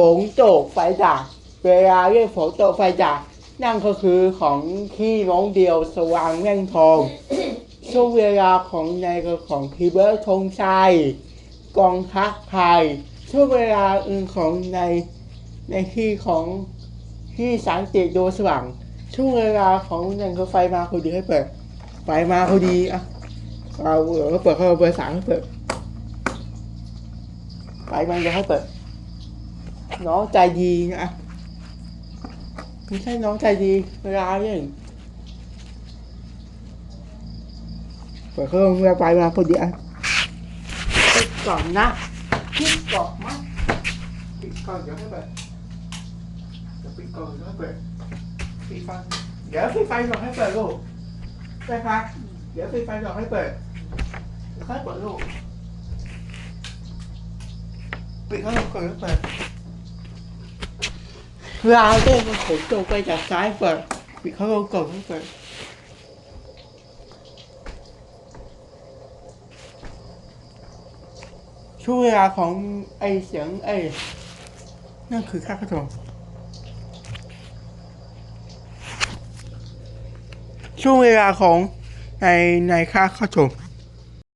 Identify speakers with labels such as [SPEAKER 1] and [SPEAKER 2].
[SPEAKER 1] ฝนตกไฟดับเวลาเรียกฝนตกไฟดับนั่นก็คือของที่น้องเดียวสว่างแม่งทองช่วงเวลาของในก็ของพีเบิร์ตธงชัยกองทัพไทยช่วงเวลาอื่นของในในที่ของที่สังเกตโดยสว่างช่วงเวลาของนั่นก็ไฟมาพอดีให้เปิดไฟมาพอดีอะเอาเออเปิดเข้าเบอร์สามให้เปิดไฟมันจะให้เปิด น้องใจดีนะไม่ใช่น้องใจดี เวลาเนี่ยเปิดเครื่องเวลาไฟมาพอดีอะปิดก่อนนะปิดก่อนมั้ยปิดก่อนเดี๋ยวให้เปิดเดี๋ยวปิดก่อนเดี๋ยวให้เปิดปิดไฟเดี๋ยวปิดไฟก่อนให้เปิดลูกใช่ครับเดี๋ยวปิดไฟก่อนให้เปิดค่อยเปิดลูกปิดข้างนอกก่อนแล้วเปิด เวลาเล่มันขนตกไปจากซ้ายเปิดปิดข้างกก่อนแล้วเปิดช่วงเวลาของไอเสียงไอนั่นคือค่ากระทงช่วงเวลาของในในค่าข้าชม